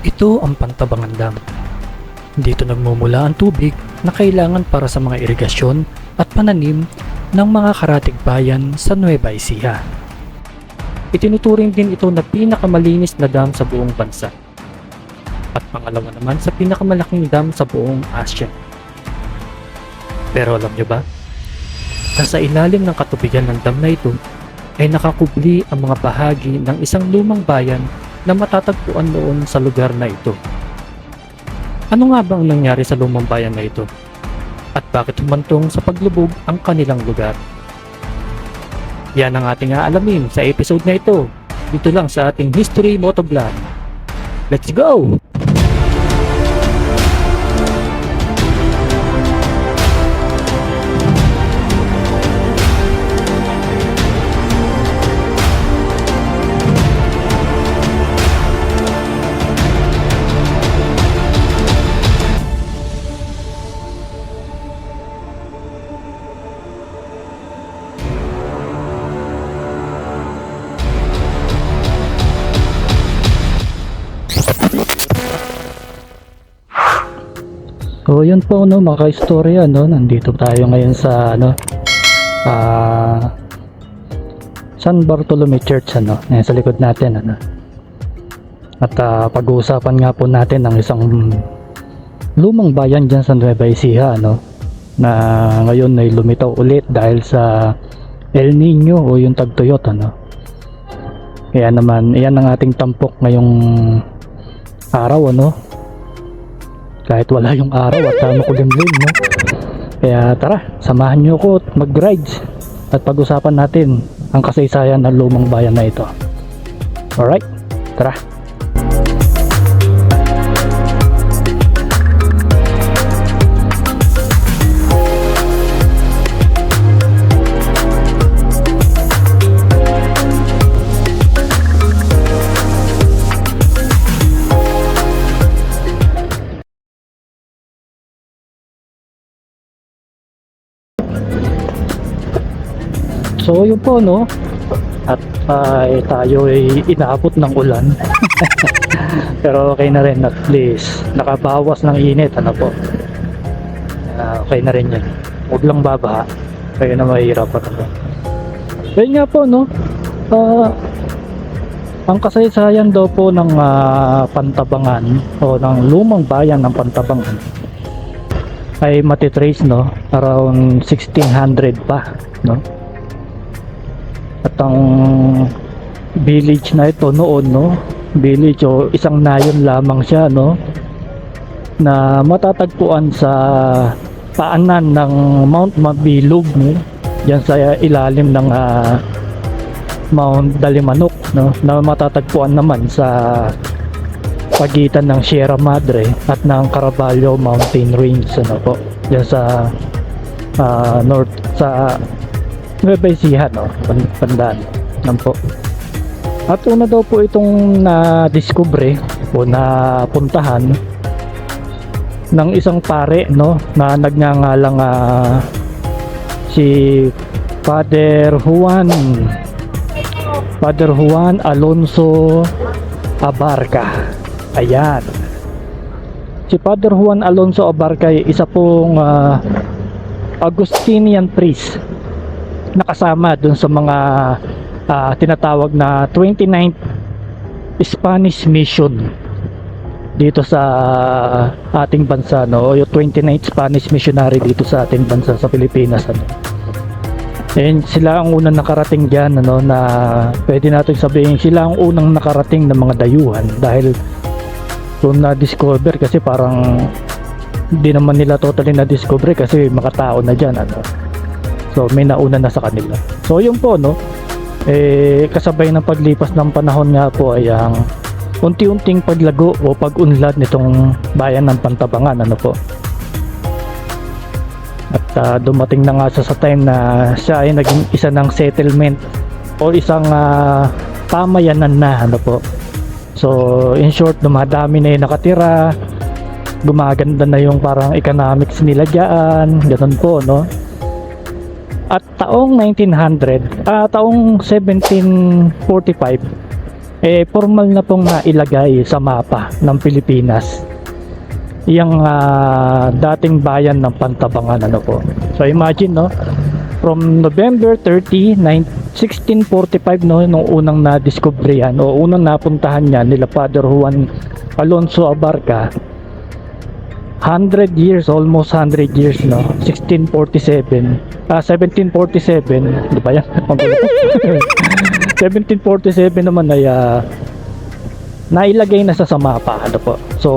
Ito ang Pantabangan Dam. Dito nagmumula ang tubig na kailangan para sa mga irigasyon at pananim ng mga karatig bayan sa Nueva Ecija. Itinuturing din ito na pinakamalinis na dam sa buong bansa. At pangalawa naman sa pinakamalaking dam sa buong Asia. Pero alam nyo ba? Nasa ilalim ng katubigan ng dam na ito ay nakakubli ang mga bahagi ng isang lumang bayan na matatagpuan noon sa lugar na ito. Ano nga ba ang nangyari sa lumang bayan na ito? At bakit humantong sa paglubog ang kanilang lugar? Yan ang ating aalamin sa episode na ito. Dito lang sa ating History Motovlog. Let's go! So yun po no mga istorya no nandito tayo ngayon sa ano ah San Bartolome Church ano Ayan, sa likod natin ano. At ah, pag-uusapan nga po natin ng isang lumang bayan dyan sa Nueva Ecija ano na ngayon ay lumitaw ulit dahil sa El Nino o yung tagtuyot ano. Kaya naman iyan ang ating tampok ngayong araw ano kahit wala yung araw at uh, makulimlim no? Kaya tara samahan nyo ko at mag-rides at pag-usapan natin ang kasaysayan ng lumang bayan na ito. Alright tara So yun po no? At ah, eh, tayo ay inaabot ng ulan. Pero okay na rin at least nakabawas ng init ano po? Ah, okay na rin yan huwag lang babaha. Kaya na mahirap ano. Yun nga po no? Ah, ang kasaysayan daw po ng ah, Pantabangan o ng lumang bayan ng Pantabangan ay matitrace no? Around 1600 pa no at ang village na ito noon no? Village o isang nayon lamang siya no? Na matatagpuan sa paanan ng Mount Mabilog no? Diyan sa ilalim ng ah, Mount Dalimanok no? Na matatagpuan naman sa pagitan ng Sierra Madre at ng Caraballo Mountain Range ano po? Diyan sa ah, north sa Ecija no? Pan- Pandaan. Yan po. At una daw po itong na-discover o napuntahan ng isang pare no? Na nagngangalang ah, si Father Juan. Father Juan Alonso Abarca. Ayan. Si Father Juan Alonso Abarca ay isa pong ah, Augustinian priest nakasama dun sa mga ah, tinatawag na 29th Spanish Mission dito sa ating bansa no? Yung 29th Spanish missionary dito sa ating bansa sa Pilipinas ano? And sila ang unang nakarating diyan ano na pwede natin sabihin sila ang unang nakarating ng mga dayuhan dahil kung na-discover kasi parang hindi naman nila totally na-discover kasi makatao na diyan ano So may nauna na sa kanila. So yun po no. Eh kasabay ng paglipas ng panahon nga po ay ang unti-unting paglago o pag-unlad nitong bayan ng Pantabangan ano po. At ah, dumating na nga sa, sa time na siya ay naging isa ng settlement o isang ah, pamayanan na ano po. So in short dumadami na yung nakatira gumaganda na yung parang economics nila dyan ganun po no at taong 1900 ah taong 1745 eh formal na pong nailagay sa mapa ng Pilipinas yung ah, dating bayan ng Pantabangan ano po. So imagine no, from November 30, 9, 1645 no, nung unang na-discover yan o unang napuntahan niya nila Father Juan Alonso Abarca 100 years, almost 100 years no, 1647 ah 1747, di ba yan? Magulo. 1747 naman ay ah, nailagay na sa sa mapa ano po. So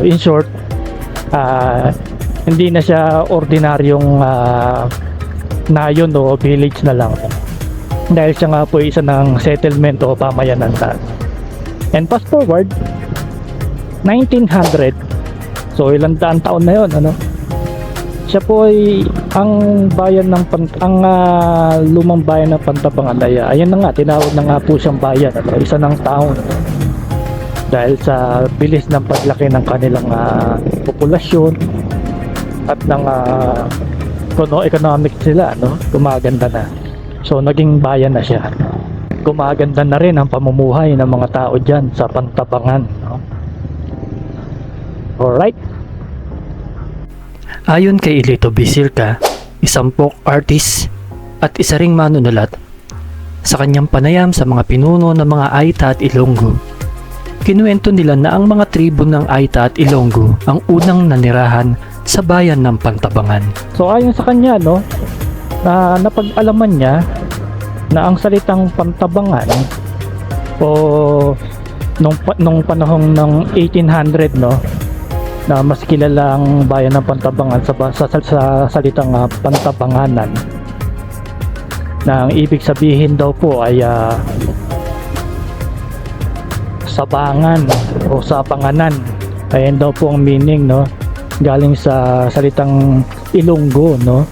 in short, ah, hindi na siya ordinaryong ah, nayon o village na lang. Dahil siya nga po isa ng settlement o pamayanan sa. And fast forward 1900 So ilang daan taon na 'yon ano? Siya po ay ang bayan ng Pan- ang ah, lumang bayan ng Pantabangan ay ah, ayan na nga tinawag na nga po siyang bayan ano? isa ng town dahil sa bilis ng paglaki ng kanilang ah, populasyon at ng uh, economic sila no gumaganda na so naging bayan na siya gumaganda na rin ang pamumuhay ng mga tao dyan sa Pantabangan no? alright Ayon kay Ilito Bisirka, isang folk artist at isa ring manunulat, sa kanyang panayam sa mga pinuno ng mga Aita at Ilonggo, kinuwento nila na ang mga tribo ng Aita at Ilonggo ang unang nanirahan sa bayan ng Pantabangan. So ayon sa kanya no, na napag-alaman niya na ang salitang pantabangan o nung nung panahon ng 1800 no na mas kilala ang bayan ng Pantabangan sa sa, sa, sa salitang ah, pantabanganan. Na ang ibig sabihin daw po ay ah, sabangan o sapanganan ayan daw po ang meaning no? Galing sa salitang Ilonggo no?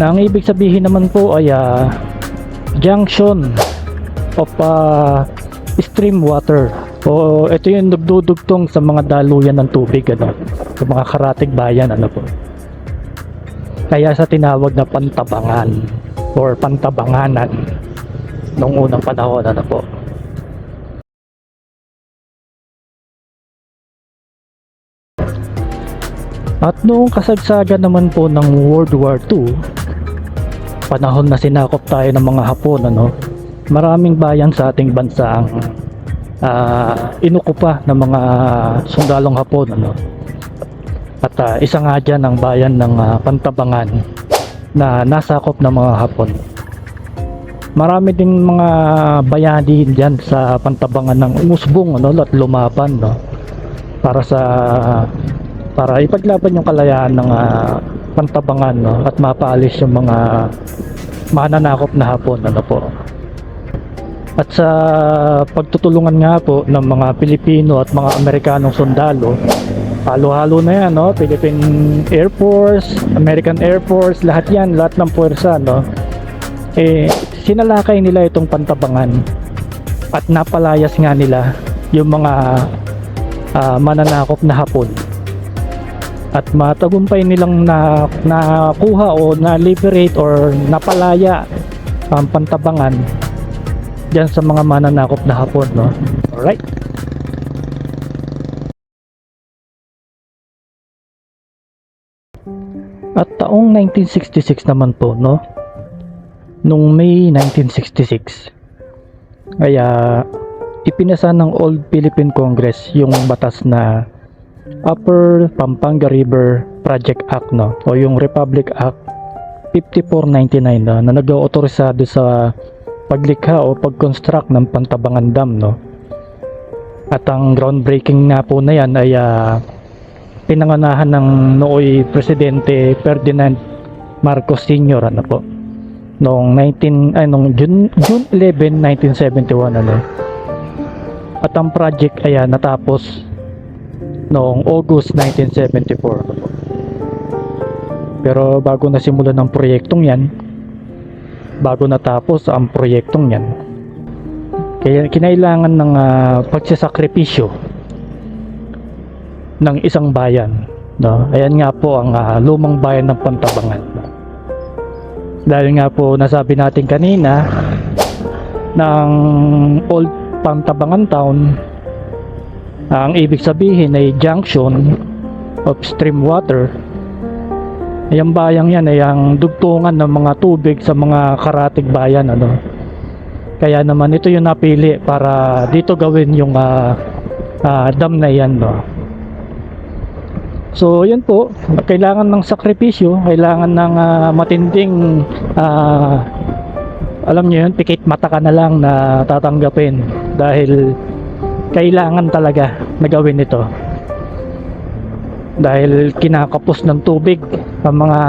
Na ang ibig sabihin naman po ay ah, junction of ah, stream water o ito yung nagdudugtong sa mga daluyan ng tubig ano? Sa mga karatig bayan ano po? Kaya sa tinawag na pantabangan or pantabanganan nung unang panahon ano po? At noong kasagsagan naman po ng World War II, panahon na sinakop tayo ng mga Hapon, ano, maraming bayan sa ating bansa ang ah, inukupa ng mga sundalong Hapon. Ano. At ah, isa nga dyan ang bayan ng ah, Pantabangan na nasakop ng mga Hapon. Marami ding mga bayani dyan sa Pantabangan ng umusbong ano, at lumaban no, para sa para ipaglaban yung kalayaan ng ah, pantabangan no at mapaalis yung mga mananakop na hapon ano po at sa pagtutulungan nga po ng mga Pilipino at mga Amerikanong sundalo halo-halo na yan no? Philippine Air Force American Air Force lahat yan lahat ng puwersa no? Eh sinalakay nila itong pantabangan. At napalayas nga nila yung mga ah, mananakop na hapon. At matagumpay nilang na nakuha o na-liberate or napalaya ang pantabangan diyan sa mga mananakop na hapon no? Alright. At taong 1966 naman po no? Nung May 1966 kaya ipinasa ng Old Philippine Congress yung batas na Upper Pampanga River Project Act no? O yung Republic Act 5499 no, na nag-autorisado sa paglikha o pag-construct ng Pantabangan Dam no. At ang groundbreaking nga po na yan ay ah, pinanganahan ng nooy presidente Ferdinand Marcos Sr. ano po noong 19 ay noong June, June 11, 1971 ano. At ang project ay ah, natapos noong August 1974. Pero bago nasimulan ng proyektong yan, bago natapos ang proyektong yan, kaya kinailangan ng ah, pagsasakripisyo ng isang bayan. No? Ayan nga po ang ah, lumang bayan ng Pantabangan. Dahil nga po nasabi natin kanina ng Old Pantabangan Town. Ang ibig sabihin ay junction of stream water. Yung bayang yan ay ang dugtungan ng mga tubig sa mga karatig bayan ano. Kaya naman ito yung napili para dito gawin yung ah, ah, dam na yan no. So yun po, kailangan ng sakripisyo, kailangan ng ah, matinding ah, alam niyo yun, pikit mata ka na lang na tatanggapin dahil kailangan talaga na gawin ito. Dahil kinakapos ng tubig ang mga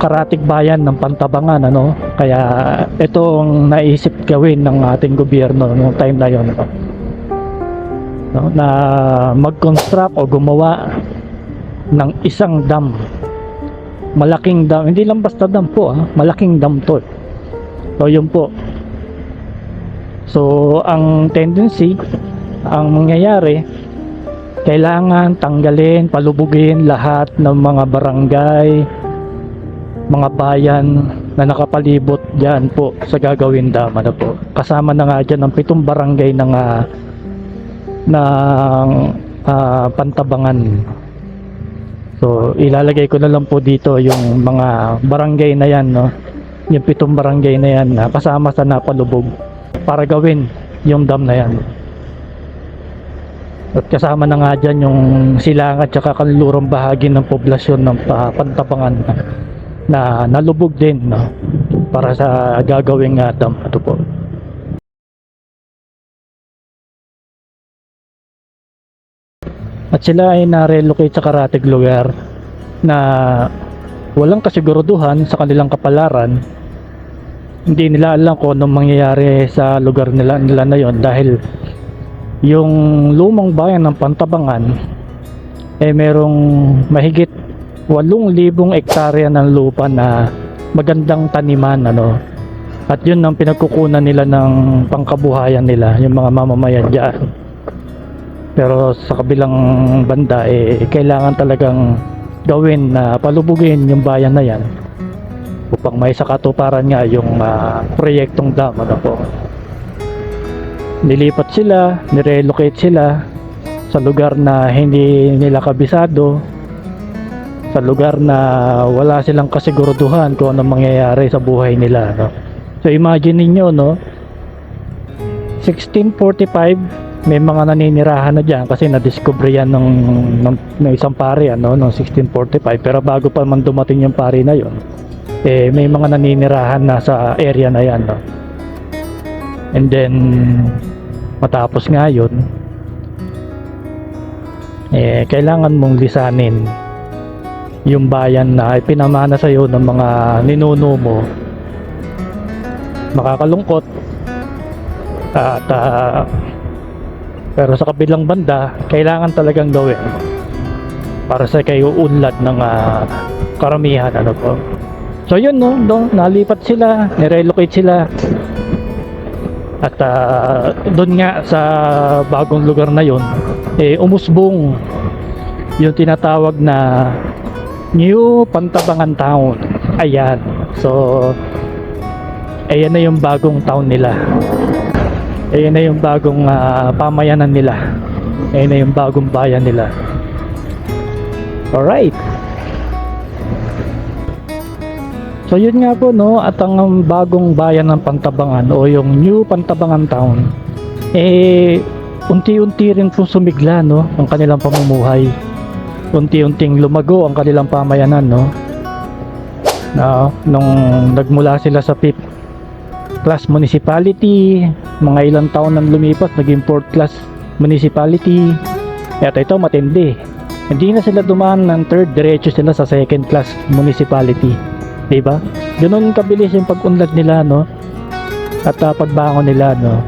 karatig bayan ng Pantabangan ano? Kaya ito ang naisip gawin ng ating gobyerno noong time na yon no? No, na mag-construct o gumawa ng isang dam. Malaking dam. Hindi lang basta dam po ah, malaking dam to so yun po. So ang tendency ang mangyayari kailangan tanggalin palubugin lahat ng mga barangay mga bayan na nakapalibot dyan po sa gagawin dam ano po. Kasama na nga dyan ang pitong barangay ng ah, ng ah, pantabangan. So ilalagay ko na lang po dito yung mga barangay na yan no? Yung pitong barangay na yan na kasama sa napalubog para gawin yung dam na yan at kasama na nga dyan yung silangan at saka kanlurang bahagi ng poblasyon ng pa- pantabangan na nalubog din no? Para sa gagawing uh, dam ito po. At sila ay na-relocate sa karatig lugar na walang kasiguraduhan sa kanilang kapalaran. Hindi nila alam kung anong mangyayari sa lugar nila, nila na yon dahil yung lumang bayan ng Pantabangan eh merong mahigit 8,000 ektarya ng lupa na magandang taniman ano. At yun ang pinagkukunan nila ng pangkabuhayan nila yung mga mamamayan dyan. Pero sa kabilang banda eh kailangan talagang gawin na palubugin yung bayan na yan upang may sakatuparan nga yung ah, proyektong dam ano po nilipat sila nirelocate sila sa lugar na hindi nila kabisado sa lugar na wala silang kasiguraduhan kung anong mangyayari sa buhay nila no? so imagine ninyo no 1645 may mga naninirahan na dyan kasi na-discover yan ng, ng, ng isang pari ano, noong 1645 pero bago pa man dumating yung pari na yon eh may mga naninirahan na sa area na yan no? and then matapos nga yun eh kailangan mong lisanin yung bayan na ipinamana sa iyo ng mga ninuno mo. Makakalungkot. At ah, pero sa kabilang banda kailangan talagang gawin para sa kayo unlad ng ah, karamihan ano po. So yun no doon nalipat sila nirelocate sila at ah, doon nga sa bagong lugar na yon eh umusbong yung tinatawag na New Pantabangan Town. Ayan. So ayan na yung bagong town nila. Ayan na yung bagong ah, pamayanan nila. Ayan na yung bagong bayan nila. Alright So yun nga po no at ang bagong bayan ng Pantabangan o yung New Pantabangan Town eh unti-unti rin po sumigla no ang kanilang pamumuhay. Unti-unting lumago ang kanilang pamayanan no. Na nung nagmula sila sa fifth class municipality, mga ilang taon nang lumipas naging fourth class municipality. At ito matindi. Hindi na sila dumaan ng third, diretso sila sa second class municipality. 'Di ba? Ganun kabilis yung pag-unlad nila, no? At uh, pagbangon nila, no?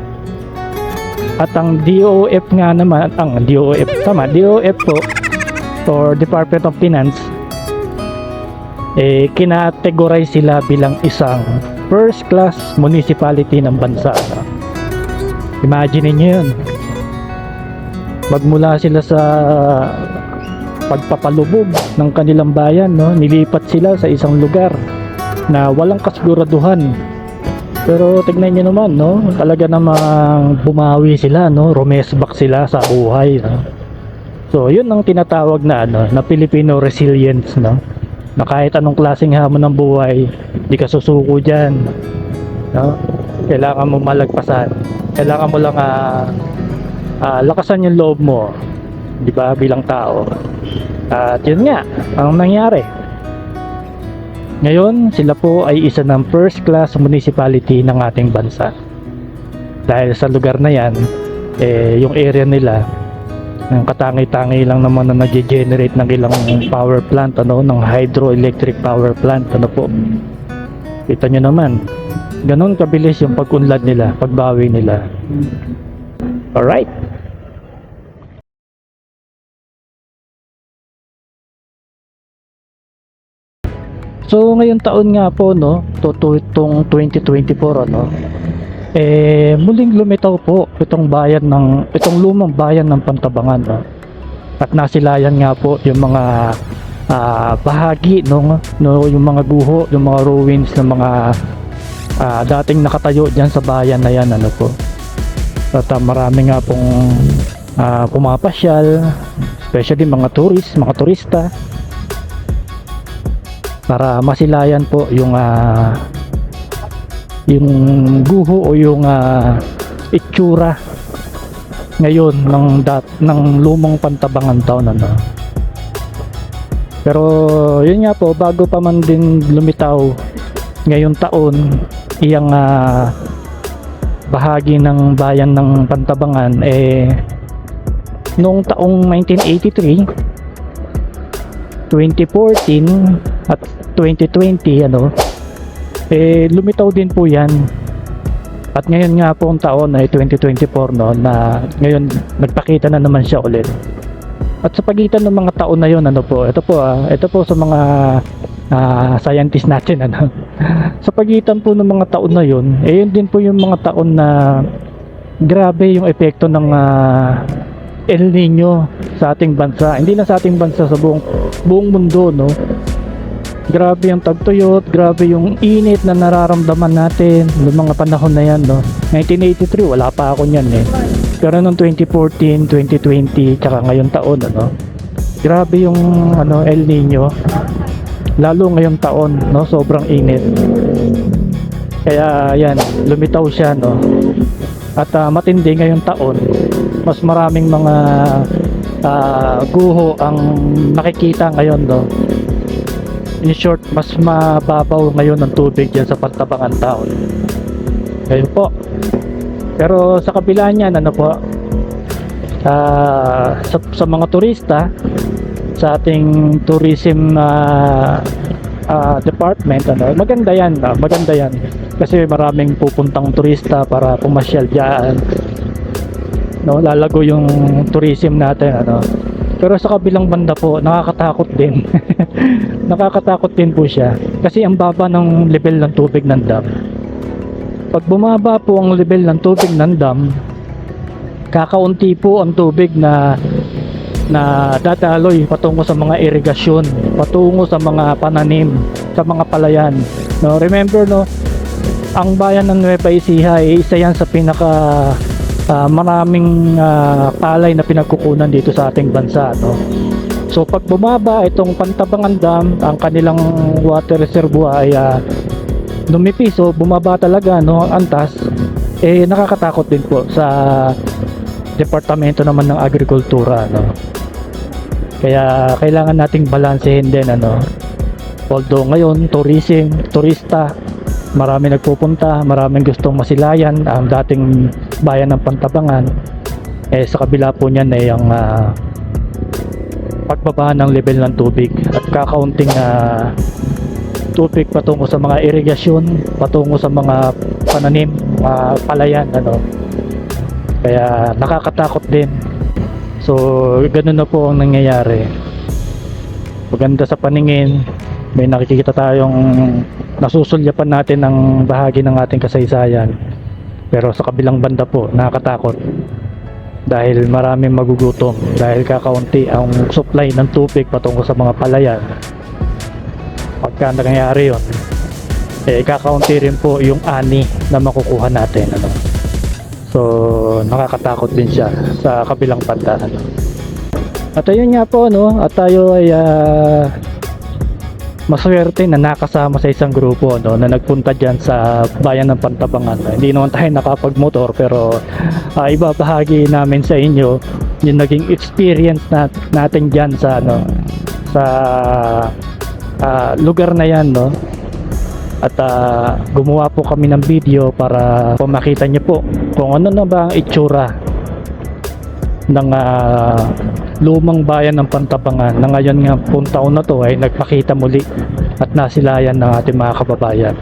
At ang DOF nga naman, ang DOF, tama, DOF po, or Department of Finance, eh, kinategorize sila bilang isang first class municipality ng bansa. Imagine niyo yun. Magmula sila sa pagpapalubog ng kanilang bayan no nilipat sila sa isang lugar na walang kasiguraduhan Pero tignan nyo naman, no? Talaga namang bumawi sila, no? Rumesbak sila sa buhay, no? So, yun ang tinatawag na, ano, na Filipino resilience, no? Na kahit anong klaseng hamon ng buhay, di ka susuko dyan, no? Kailangan mo malagpasan. Kailangan mo lang, ah, ah, lakasan yung loob mo, di ba, bilang tao. At yun nga, ang nangyari. Ngayon, sila po ay isa ng first class municipality ng ating bansa. Dahil sa lugar na yan, eh, yung area nila, ang katangi-tangi lang naman na nag-generate ng ilang power plant, ano, ng hydroelectric power plant, ano po. Kita nyo naman, ganun kabilis yung pag-unlad nila, pagbawi nila. Alright. So ngayon taon nga po no, to, to itong 2024 ano. Eh muling lumitaw po itong bayan ng itong lumang bayan ng Pantabangan no. At nasilayan nga po yung mga ah, bahagi no, no yung mga guho, yung mga ruins ng mga ah, dating nakatayo diyan sa bayan na yan ano po. At ah, marami nga pong ah, pumapasyal, especially mga tourist, mga turista para masilayan po yung ah, yung guho o yung ah, itsura ngayon ng dat ng lumang pantabangan town ano. Pero yun nga po bago pa man din lumitaw ngayong taon iyang ah, bahagi ng bayan ng Pantabangan eh noong taong 1983 2014 at 2020 ano eh lumitaw din po yan at ngayon nga po ang taon ay 2024 no na ngayon nagpakita na naman siya ulit at sa pagitan ng mga taon na yon ano po ito po ah, ito po sa mga ah, scientist natin ano sa pagitan po ng mga taon na yon eh yun din po yung mga taon na grabe yung epekto ng ah, El Nino sa ating bansa. Hindi na sa ating bansa sa buong buong mundo, no. Grabe yung tagtuyot, grabe yung init na nararamdaman natin noong mga panahon na yan, no. 1983, wala pa ako niyan eh. Pero noong 2014, 2020, tsaka ngayong taon, ano. Grabe yung ano El Nino. Lalo ngayong taon, no, sobrang init. Kaya yan, lumitaw siya, no. At ah, matindi ngayong taon, mas maraming mga ah, guho ang nakikita ngayon no in short mas mababaw ngayon ang tubig dyan sa Pantabangan Town ngayon po. Pero sa kabila niyan ano po ah, sa, sa mga turista sa ating tourism ah, ah, department ano maganda yan ah, maganda yan. Kasi maraming pupuntang turista para pumasyal diyan no lalago yung tourism natin ano. Pero sa kabilang banda po nakakatakot din nakakatakot din po siya kasi ang baba ng level ng tubig ng dam. Pag bumaba po ang level ng tubig ng dam kakaunti po ang tubig na na dadaloy patungo sa mga irigasyon patungo sa mga pananim sa mga palayan. No remember no ang bayan ng Nueva Ecija ay isa yan sa pinaka ah, maraming ah, palay na pinagkukunan dito sa ating bansa no so pag bumaba itong Pantabangan Dam ang kanilang water reservoir ay ah, lumipis so bumaba talaga no ang antas eh nakakatakot din po sa departamento naman ng agrikultura no. Kaya kailangan nating balansehin din ano. Although ngayon tourism turista marami nagpupunta maraming gustong masilayan ang dating bayan ng Pantabangan. Eh sa kabila po niyan ay ang ah, pagbaba ng level ng tubig at kakaunting ah, tubig patungo sa mga irigasyon patungo sa mga pananim mga palayan ano. Kaya nakakatakot din. So ganun na po ang nangyayari. Maganda sa paningin may nakikita tayong nasusulyapan natin ng bahagi ng ating kasaysayan. Pero sa kabilang banda po nakakatakot dahil maraming magugutom dahil kakaunti ang supply ng tubig patungo sa mga palayan pagka nangyayari yon eh kakaunti rin po yung ani na makukuha natin ano. So nakakatakot din siya sa kabilang banda ano. At ayun nga po no, at tayo ay ah, maswerte na nakasama sa isang grupo no na nagpunta diyan sa bayan ng Pantabangan. Hindi naman tayo nakapagmotor pero uh, ibabahagi namin sa inyo yung naging experience na, natin diyan sa ano sa ah, lugar na yan no at ah, gumawa po kami ng video para po makita niyo po kung ano na ba ang itsura ng ah, lumang bayan ng Pantabangan na ngayon nga pong na to ay nagpakita muli at nasilayan ng ating mga kababayan.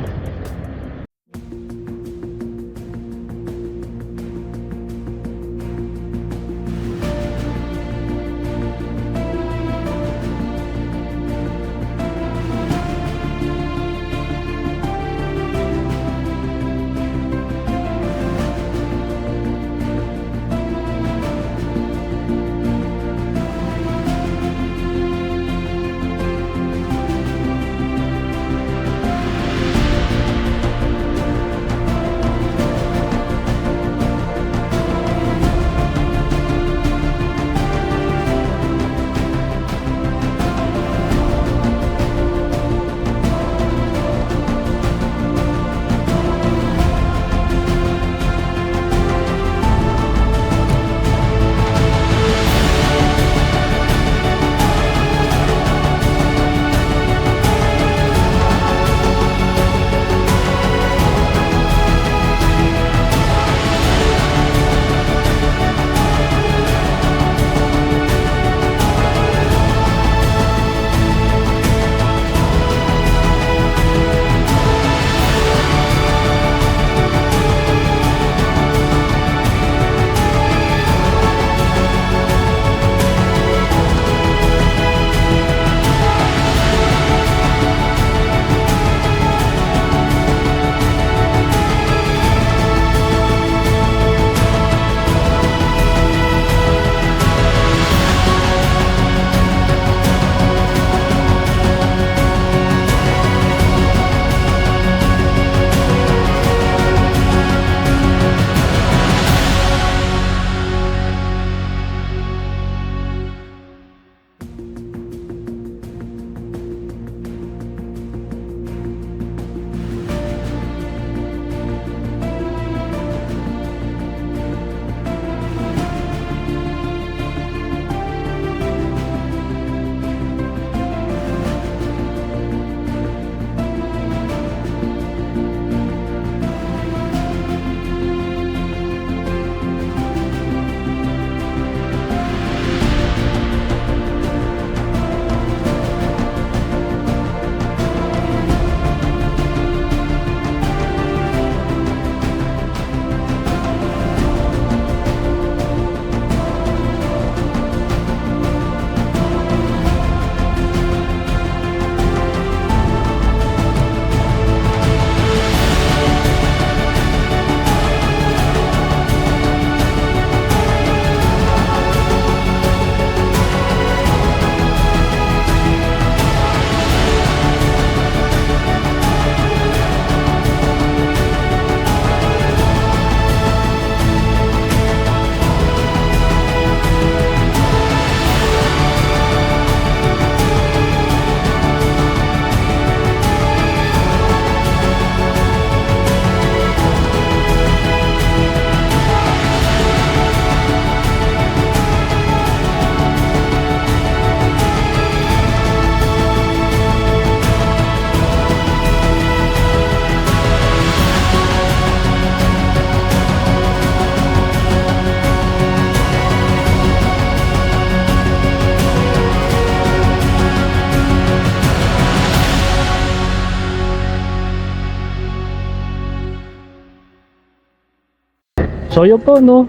So yun po no.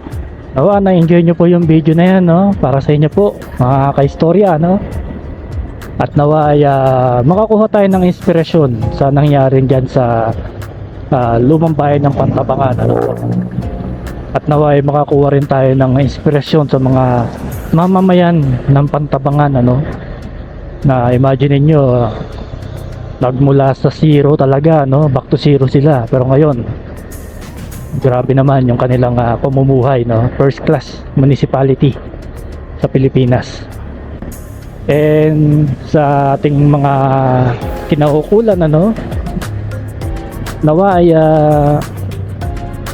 Nawa na-enjoy nyo po yung video na yan no. Para sa inyo po mga kaistorya no. At nawa ay ah, makakuha tayo ng inspirasyon sa nangyari dyan sa ah, lumang bayan ng Pantabangan ano. At nawa ay makakuha rin tayo ng inspirasyon sa mga mamamayan ng Pantabangan ano. Na imagine niyo nagmula sa zero talaga, no? Back to zero sila. Pero ngayon, grabe naman yung kanilang ah, pamumuhay, no? First class municipality sa Pilipinas. And sa ating mga kinaukulan, ano? Nawa ay ah,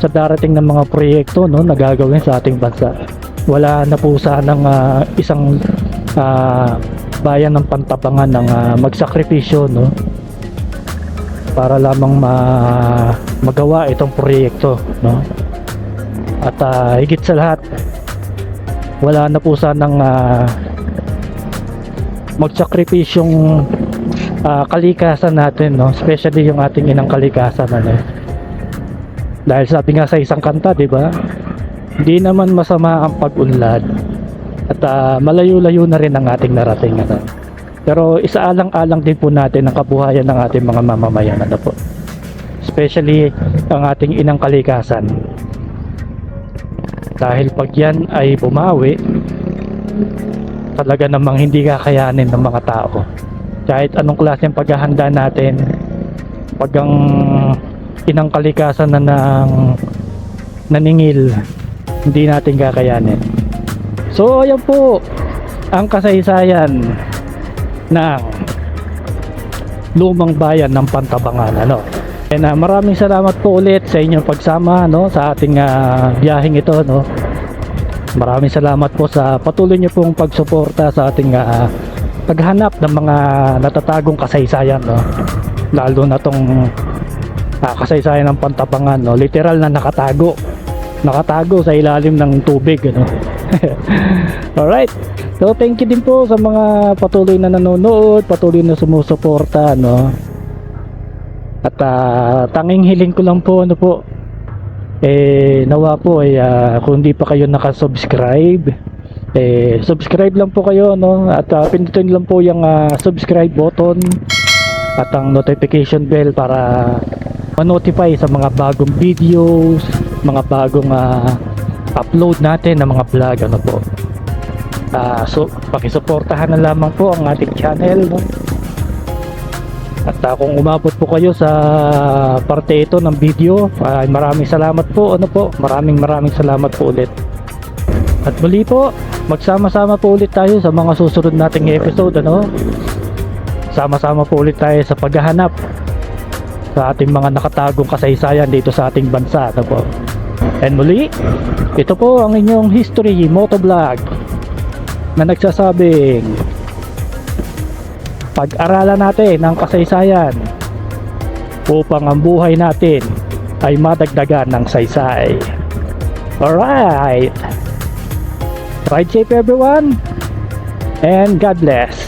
sa darating ng mga proyekto, no? Nagagawin sa ating bansa. Wala na po sanang ah, isang ah, bayan ng pantabangan ng ah, magsakripisyo, no? para lamang ma magawa itong proyekto no? At ah, higit sa lahat wala na po sanang uh, magsakripisyong ah, kalikasan natin no? Especially yung ating inang kalikasan ano? Dahil sabi nga sa isang kanta di ba? Hindi naman masama ang pag-unlad. At ah, malayo-layo na rin ang ating narating ano? Pero isaalang-alang din po natin ang kabuhayan ng ating mga mamamayan ano po. Especially ang ating inang kalikasan. Dahil pag yan ay bumawi, talaga namang hindi kakayanin ng mga tao. Kahit anong klaseng paghahanda natin, pag ang inang kalikasan na ng naningil, hindi natin kakayanin. So ayan po ang kasaysayan ng lumang bayan ng Pantabangan ano. And ah, maraming salamat po ulit sa inyong pagsama no sa ating ah, biyaheng ito no. Maraming salamat po sa patuloy niyo pong pagsuporta sa ating ah, paghanap ng mga natatagong kasaysayan no. Lalo na tong ah, kasaysayan ng Pantabangan no, literal na nakatago. Nakatago sa ilalim ng tubig ano. Alright. So thank you din po sa mga patuloy na nanonood, patuloy na sumusuporta, no. At ah, tanging hiling ko lang po ano po eh nawa po ay ah, kung hindi pa kayo naka-subscribe eh subscribe lang po kayo no at ah, pindutin lang po yung ah, subscribe button at ang notification bell para ma-notify sa mga bagong videos, mga bagong ah, upload natin ng mga vlog ano po. Ah, so pakisuportahan na lamang po ang ating channel no. At ah, kung umabot po kayo sa parte ito ng video, ay maraming salamat po. Ano po? Maraming maraming salamat po ulit. At muli po, magsama-sama po ulit tayo sa mga susunod nating episode ano. Sama-sama po ulit tayo sa paghahanap sa ating mga nakatagong kasaysayan dito sa ating bansa ano po. And muli, ito po ang inyong history motovlog na nagsasabing pag-aralan natin ang kasaysayan upang ang buhay natin ay madagdagan ng saysay. Alright! Ride safe everyone and God bless!